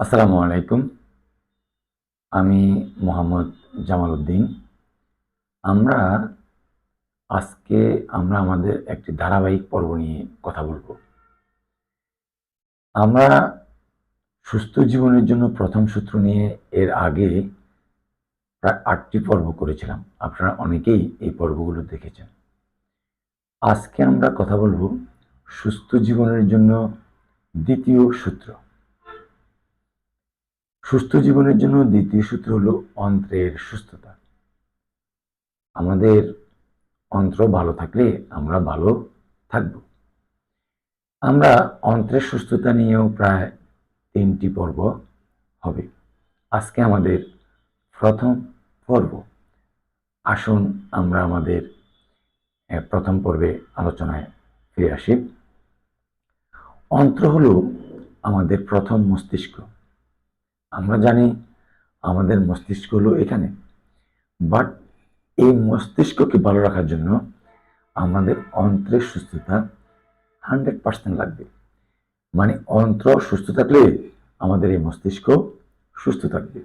আসসালামু আলাইকুম। আমি মোহাম্মদ জামাল উদ্দিন। আমরা আজকে, আমরা আমাদের একটি ধারাবাহিক পর্ব নিয়ে কথা বলব। আমরা সুস্থ জীবনের জন্য প্রথম সূত্র নিয়ে এর আগে প্রায় আটটি পর্ব করেছিলাম। আপনারা অনেকেই এই পর্বগুলো দেখেছেন। আজকে আমরা কথা বলব সুস্থ জীবনের জন্য দ্বিতীয় সূত্র। সুস্থ জীবনের জন্য দ্বিতীয় সূত্র হলো অন্ত্রের সুস্থতা। আমাদের অন্ত্র ভালো থাকলে আমরা ভালো থাকব। আমরা অন্ত্রের সুস্থতা নিয়েও প্রায় তিনটি পর্ব হবে। আজকে আমাদের প্রথম পর্ব। আসুন আমরা আমাদের প্রথম পর্বে আলোচনায় ফিরে আসি। অন্ত্র হলো আমাদের প্রথম মস্তিষ্ক। আমরা জানি আমাদের মস্তিষ্ক হলো এখানে। বাট এই মস্তিষ্ককে ভালো রাখার জন্য আমাদের অন্ত্রের সুস্থতা হান্ড্রেড পার্সেন্ট লাগবে। মানে অন্ত্র সুস্থ থাকলে আমাদের এই মস্তিষ্ক সুস্থ থাকবে।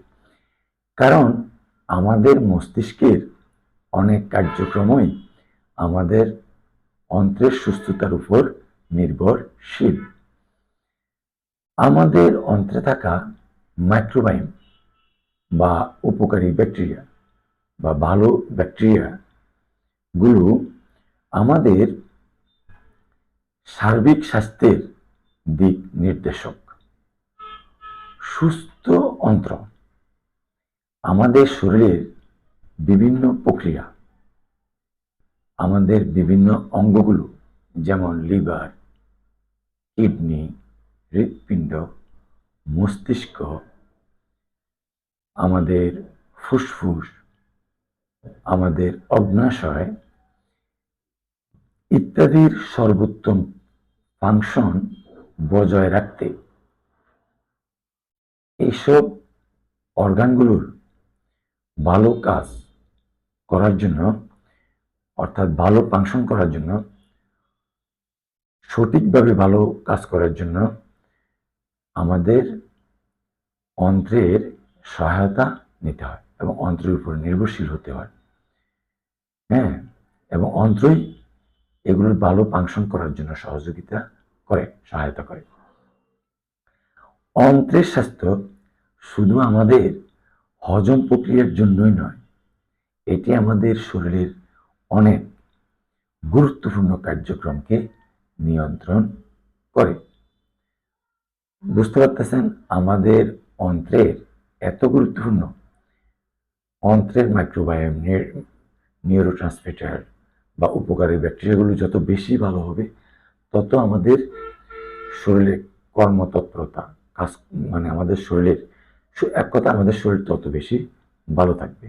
কারণ আমাদের মস্তিষ্কের অনেক কার্যক্রমই আমাদের অন্ত্রের সুস্থতার উপর নির্ভরশীল। আমাদের অন্ত্রে থাকা মাইক্রোবাইম বা উপকারী ব্যাকটেরিয়া বা ভালো ব্যাকটেরিয়া গুলো আমাদের সার্বিক স্বাস্থ্যের দিক নির্দেশক। সুস্থ অন্ত্র আমাদের শরীরের বিভিন্ন প্রক্রিয়া, আমাদের বিভিন্ন অঙ্গগুলো যেমন লিভার কিডনি হৃৎপিণ্ড মস্তিষ্ক আমাদের ফুসফুস, আমাদের অগ্নাশয় ইত্যাদির সর্বোত্তম ফাংশন বজায় রাখতে এইসব অর্গানগুলোর ভালো কাজ করার জন্য, অর্থাৎ ভালো ফাংশন করার জন্য, সঠিকভাবে ভালো কাজ করার জন্য আমাদের অন্ত্রের সহায়তা নিতে হয় এবং অন্ত্রের উপর নির্ভরশীল হতে হয়। হ্যাঁ? এবং অন্ত্রই এগুলোর ভালো ফাংশন করার জন্য সহযোগিতা করে সহায়তা করে। অন্ত্রের স্বাস্থ্য শুধু আমাদের হজম প্রক্রিয়ার জন্যই নয় এটি আমাদের শরীরের অনেক গুরুত্বপূর্ণ কার্যক্রমকে নিয়ন্ত্রণ করে। বুঝতে পারতেছেন? আমাদের অন্ত্রের এত গুরুত্বপূর্ণ অন্ত্রের মাইক্রোবায়োম নিউরো ট্রান্সমিটার বা উপকারী ব্যাকটেরিয়াগুলো যত বেশি ভালো হবে, তত আমাদের শরীরের কর্মতৎপরতা কাজ মানে আমাদের শরীরের, এক কথা আমাদের শরীর তত বেশি ভালো থাকবে।